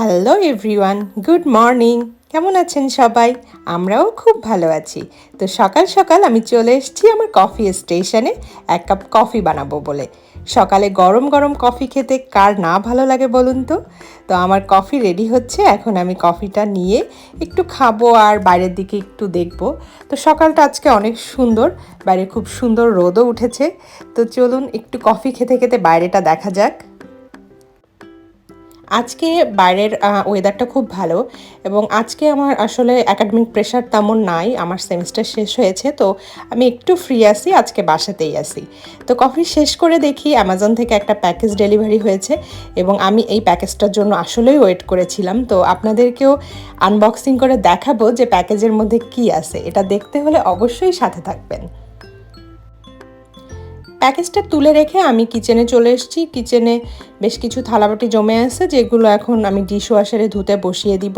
Hello everyone good morning কেমন আছেন সবাই? আমরাও খুব ভালো আছি। তো সকাল সকাল আমি চলে এসেছি আমার কফি স্টেশনে এক কাপ কফি বানাবো বলে। সকালে গরম গরম কফি খেতে কার না ভালো লাগে বলুন তো? তো আমার কফি রেডি হচ্ছে। এখন আমি কফিটা নিয়ে একটু খাব আর বাইরের দিকে একটু দেখব। তো সকালটা আজকে অনেক সুন্দর। বাইরে খুব সুন্দর রোদও উঠেছে। তো চলুন একটু কফি খেতে খেতে বাইরেটা দেখা যাক। আজকে বাইরের ওয়েদারটা খুব ভালো এবং আজকে আমার আসলে একাডেমিক প্রেশার তেমন নাই, আমার সেমিস্টার শেষ হয়েছে, তো আমি একটু ফ্রি আছি, আজকে বাসাতেই আসি তো কফি শেষ করে দেখি অ্যামাজন থেকে একটা প্যাকেজ ডেলিভারি হয়েছে এবং আমি এই প্যাকেজটার জন্য আসলেই ওয়েট করেছিলাম। তো আপনাদেরকেও আনবক্সিং করে দেখাবো যে প্যাকেজের মধ্যে কি আছে, এটা দেখতে হলে অবশ্যই সাথে থাকবেন। প্যাকেজটা তুলে রেখে আমি কিচেনে চলে এসেছি। কিচেনে বেশ কিছু থালাবাটি জমে আছে, যেগুলো এখন আমি ডিশ ওয়াশারে ধুতে বসিয়ে দিব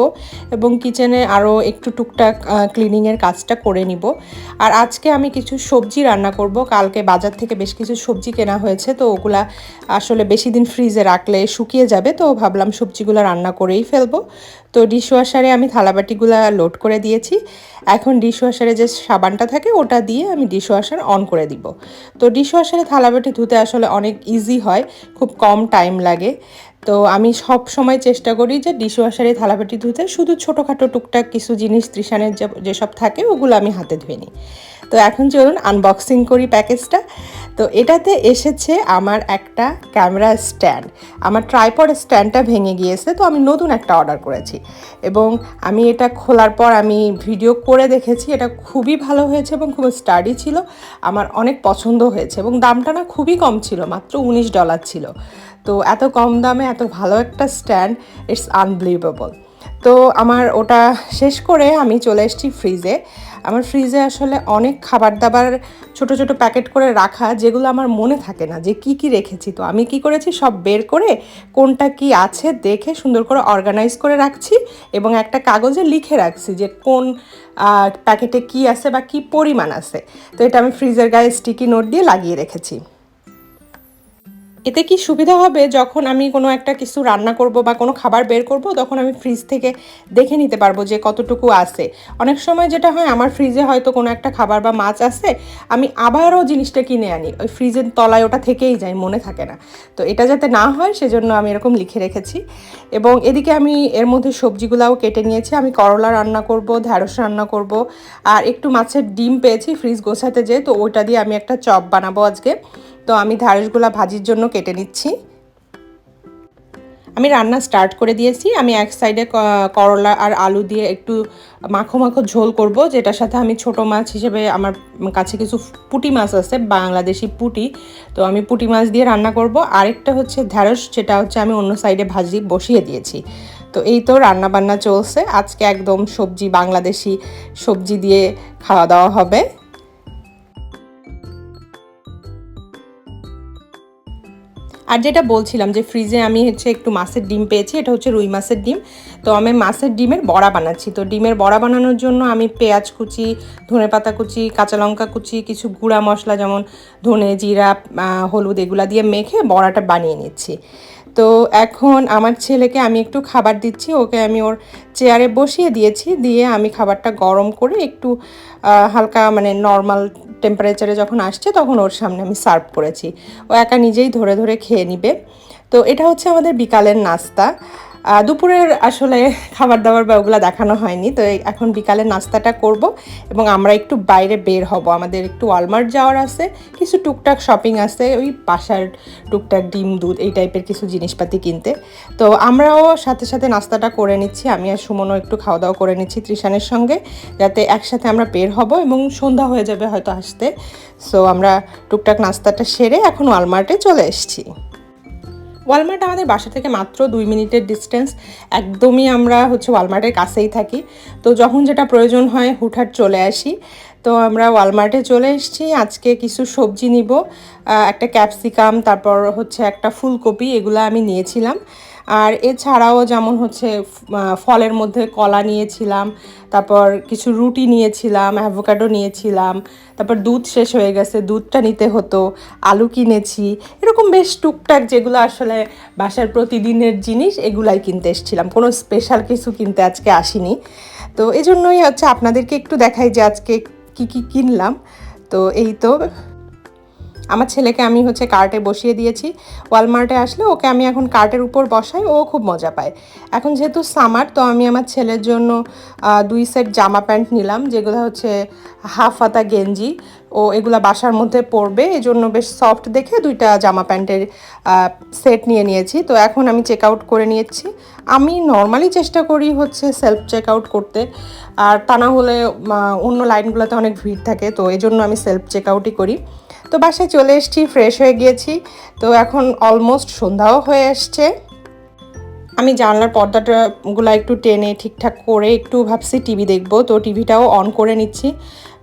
এবং কিচেনে আরও একটু টুকটাক ক্লিনিংয়ের কাজটা করে নিব। আর আজকে আমি কিছু সবজি রান্না করব। কালকে বাজার থেকে বেশ কিছু সবজি কেনা হয়েছে, তো ওগুলা আসলে বেশি দিন ফ্রিজে রাখলে শুকিয়ে যাবে, তো ভাবলাম সবজিগুলো রান্না করেই ফেলব। তো ডিশওয়াশারে আমি থালাবাটিগুলো লোড করে দিয়েছি। এখন ডিশওয়াশারে যে সাবানটা থাকে, ওটা দিয়ে আমি ডিশওয়াশার অন করে দিব। তো ডিশওয়াশারে থালাবাটি ধুতে আসলে অনেক ইজি হয়, খুব কম টাইম লাগে। তো আমি সব সময় চেষ্টা করি যে ডিশওয়াশারে থালাবাটি ধুতে, শুধু ছোটোখাটো টুকটাক কিছু জিনিস ত্রিশানের যেসব থাকে, ওগুলো আমি হাতে ধুয়ে নিই। তো এখন চলুন আনবক্সিং করি প্যাকেজটা। তো এটাতে এসেছে আমার একটা ক্যামেরা স্ট্যান্ড। আমার ট্রাইপড স্ট্যান্ডটা ভেঙে গিয়েছে, তো আমি নতুন একটা অর্ডার করেছি। এবং আমি এটা খোলার পর আমি ভিডিও করে দেখেছি, এটা খুবই ভালো হয়েছে এবং খুব স্টাডি ছিল। আমার অনেক পছন্দ হয়েছে এবং দামটা না খুবই কম ছিল, মাত্র উনিশ ডলার ছিল। তো এত কম দামে, এত ভালো একটা স্ট্যান্ড ইটস আনবিলিভেবল তো আমার ওটা শেষ করে আমি চলে এসেছি ফ্রিজে। আমার ফ্রিজে আসলে অনেক খাবার দাবার ছোট ছোট প্যাকেট করে রাখা যেগুলো আমার মনে থাকে না যে কি কি রেখেছি। তো আমি কি করেছি? সব বের করে কোনটা কি আছে দেখে সুন্দর করে অর্গানাইজ করে রাখছি এবং একটা কাগজে লিখে রাখছি যে কোন প্যাকেটে কি আছে বা কি পরিমাণ আছে। তো এটা আমি ফ্রিজের গায়ে স্টিকি নোট দিয়ে লাগিয়ে রেখেছি। এতে কি সুবিধা হবে যখন আমি কোনো একটা কিছু রান্না করব বা কোনো খাবার বের করব? তখন আমি ফ্রিজ থেকে দেখে নিতে পারব যে কতটুকু আছে। অনেক সময় যেটা হয়, আমার ফ্রিজে হয়তো কোনো একটা খাবার বা মাছ আছে, আমি আবারও জিনিসটা কিনে আনি। ওই ফ্রিজের তলায় ওটা থেকেই যায়, মনে থাকে না। তো এটা যাতে না হয়, সেজন্য আমি এরকম লিখে রেখেছি। এবং এদিকে আমি এর মধ্যে সবজিগুলাও কেটে নিয়েছি। আমি করলা রান্না করব, ঢ্যাঁড়স রান্না করব, আর একটু মাছের ডিম পেয়েছি ফ্রিজ গোছাতে যেয়ে তো ওইটা দিয়ে আমি একটা চপ বানাবো আজকে। তো আমি ঢ্যাঁড়সগুলো ভাজির জন্য কেটে নিচ্ছি। আমি রান্না স্টার্ট করে দিয়েছি। আমি এক সাইডে করলা আর আলু দিয়ে একটু মাখো মাখো ঝোল করব, যেটার সাথে আমি ছোট মাছ হিসেবে আমার কাছে কিছু পুটি মাছ আছে, বাংলাদেশি পুটি। তো আমি পুটি মাছ দিয়ে রান্না করব। আরেকটা হচ্ছে ঢ্যাঁড়স যেটা হচ্ছে আমি অন্য সাইডে ভাজি বসিয়ে দিয়েছি। তো এই তো রান্না বান্না চলছে। আজকে একদম সবজি, বাংলাদেশি সবজি দিয়ে খাওয়া দাওয়া হবে। আর যেটা বলছিলাম যে ফ্রিজে আমি হচ্ছে একটু মাছের ডিম পেয়েছি, এটা হচ্ছে রুই মাছের ডিম। তো আমি মাছের ডিমের বড়া বানাচ্ছি। তো ডিমের বড়া বানানোর জন্য আমি পেঁয়াজ কুচি, ধনে পাতা কুচি, কাঁচা লঙ্কা কুচি, কিছু গুঁড়া মশলা যেমন ধনে, জিরা হলুদ, এগুলা দিয়ে মেখে বড়াটা বানিয়ে নিচ্ছি। তো এখন আমার ছেলেকে আমি একটু খাবার দিচ্ছি, ওকে আমি ওর চেয়ারে বসিয়ে দিয়েছি, দিয়ে আমি খাবারটা গরম করে একটু হালকা মানে নর্মাল টেম্পারেচারে যখন আসছে তখন ওর সামনে আমি সার্ভ করেছি। ও একা নিজেই ধরে ধরে খেয়ে নিবে। তো এটা হচ্ছে আমাদের বিকালের নাস্তা। দুপুরের আসলে খাবার দাবার বা ওগুলো দেখানো হয়নি, তো এখন বিকালে নাস্তাটা করব এবং আমরা একটু বাইরে বের হব। আমাদের একটু ওয়ালমার্ট যাওয়ার আছে, কিছু টুকটাক শপিং আছে, ওই বাসার টুকটাক ডিম, দুধ, এই টাইপের কিছু জিনিসপাতি কিনতে। তো আমরাও সাথে সাথে নাস্তাটা করে নিচ্ছি, আমি আর সুমনও একটু খাওয়া দাওয়া করে নিচ্ছি ত্রিশানের সঙ্গে, যাতে একসাথে আমরা বের হব এবং সন্ধ্যা হয়ে যাবে হয়তো আসতে। সো আমরা টুকটাক নাস্তাটা সেরে এখন ওয়ালমার্টে চলে এসেছি। ওয়ালমার্ট আমাদের বাসা থেকে মাত্র দুই মিনিটের ডিস্টেন্স একদমই আমরা হচ্ছে ওয়ালমার্টের কাছেই থাকি। তো যখন যেটা প্রয়োজন হয়, হুটহাট চলে আসি। তো আমরা ওয়ালমার্টে চলে এসেছি। আজকে কিছু সবজি নিব। একটা ক্যাপসিকাম তারপর হচ্ছে একটা ফুলকপি, এগুলো আমি নিয়েছিলাম। আর এছাড়াও যেমন হচ্ছে ফলের মধ্যে কলা নিয়েছিলাম, তারপর কিছু রুটি নিয়েছিলাম অ্যাভোকাডো নিয়েছিলাম, তারপর দুধ শেষ হয়ে গেছে, দুধটা নিতে হতো, আলু কিনেছি, এরকম বেশ টুকটাক যেগুলো আসলে বাসার প্রতিদিনের জিনিস, এগুলাই কিনতে এসেছিলাম। কোনো স্পেশাল কিছু কিনতে আজকে আসিনি। তো এই জন্যই হচ্ছে আপনাদেরকে একটু দেখাই যে আজকে কি কি কিনলাম। তো এই তো আমার ছেলেকে আমি হচ্ছে কার্টে বসিয়ে দিয়েছি। ওয়ালমার্টে আসলে ওকে আমি এখন কার্টের উপর বসাই, ও খুব মজা পায়। এখন যেহেতু সামার তো আমি আমার ছেলের জন্য দুই সেট জামা প্যান্ট নিলাম, যেগুলো হচ্ছে হাফ হাতা গেঞ্জি। ও এগুলা বাসার মধ্যে পরবে এই জন্য বেশ সফট দেখে দুইটা জামা প্যান্টের সেট নিয়ে নিয়েছি। তো এখন আমি চেক আউট করে নিয়েছি। আমি নর্মালি চেষ্টা করি হচ্ছে সেলফ চেক আউট করতে। আর তা না হলে অন্য লাইনগুলোতে অনেক ভিড় থাকে, তো এই জন্য আমি সেলফ চেক আউটই করি। তো বাসায় চলে এসেছি ফ্রেশ হয়ে গিয়েছি। তো এখন অলমোস্ট সন্ধ্যাও হয়ে এসছে আমি জানলার পর্দাটা গুলা একটু টেনে ঠিকঠাক করে একটু ভাবছি টিভি দেখব। তো টিভিটাও অন করে নিচ্ছি।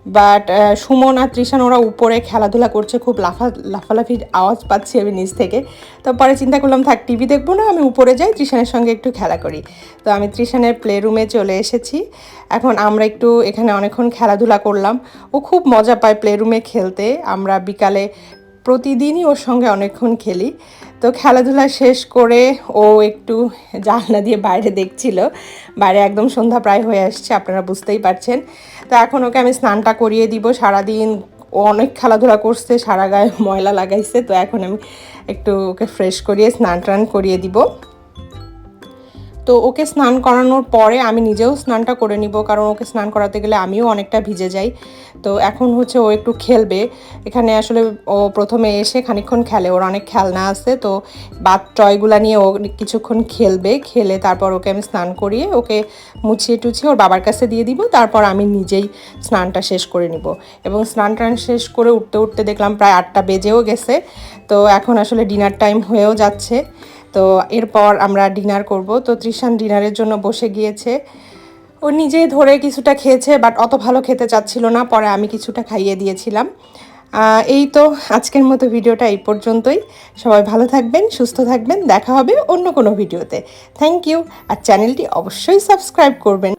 বাট সুমন আর তৃষান ওরা উপরে খেলাধুলা করছে, খুব লাফা, লাফালাফির আওয়াজ পাচ্ছি আমি নিচ থেকে। তো পরে চিন্তা করলাম, থাক, টিভি দেখব না, আমি উপরে যাই, তৃষানের সঙ্গে একটু খেলা করি। তো আমি তৃষানের প্লে রুমে চলে এসেছি। এখন আমরা একটু এখানে অনেকক্ষণ খেলাধুলা করলাম। ও খুব মজা পায় প্লে রুমে খেলতে। আমরা বিকালে প্রতিদিনই ওর সঙ্গে অনেকক্ষণ খেলি। তো খেলাধুলা শেষ করে ও একটু জানলা দিয়ে বাইরে দেখছিল। বাইরে একদম সন্ধ্যা প্রায় হয়ে আসছে, আপনারা বুঝতেই পারছেন। তো এখন ওকে আমি স্নানটা করিয়ে দিব। সারাদিন ও অনেক খেলাধুলা করছে, সারা গায়ে ময়লা লাগাইছে। তো এখন আমি একটু ওকে ফ্রেশ করিয়ে স্নান টান করিয়ে দিব। তো ওকে স্নান করানোর পরে আমি নিজেও স্নানটা করে নিব, কারণ ওকে স্নান করাতে গেলে আমিও অনেকটা ভিজে যাই। তো এখন হচ্ছে ও একটু খেলবে। এখানে আসলে ও প্রথমে এসে খানিকক্ষণ খেলে, ওর অনেক খেলনা আছে। তো বাদ টয়গুলা নিয়ে ও কিছুক্ষণ খেলবে, খেলে তারপর ওকে আমি স্নান করিয়ে ওকে মুছিয়ে টুছিয়ে ওর বাবার কাছে দিয়ে দিব, তারপর আমি নিজেই স্নানটা শেষ করে নিব। এবং স্নান টান শেষ করে উঠতে উঠতে দেখলাম প্রায় আটটা বেজেও গেছে। তো এখন আসলে ডিনার টাইম হয়েও যাচ্ছে। তো এরপর আমরা ডিনার করব। তো তৃষান ডিনারের জন্য বসে গিয়েছে। ও নিজে ধরে কিছুটা খেয়েছে, বাট অত ভালো খেতে চাচ্ছিল না। পরে আমি কিছুটা খাইয়ে দিয়েছিলাম। এই তো আজকের মতো ভিডিওটা এই পর্যন্তই। সবাই ভালো থাকবেন, সুস্থ থাকবেন। দেখা হবে অন্য কোনো ভিডিওতে। থ্যাংক ইউ আর চ্যানেলটি অবশ্যই সাবস্ক্রাইব করবেন।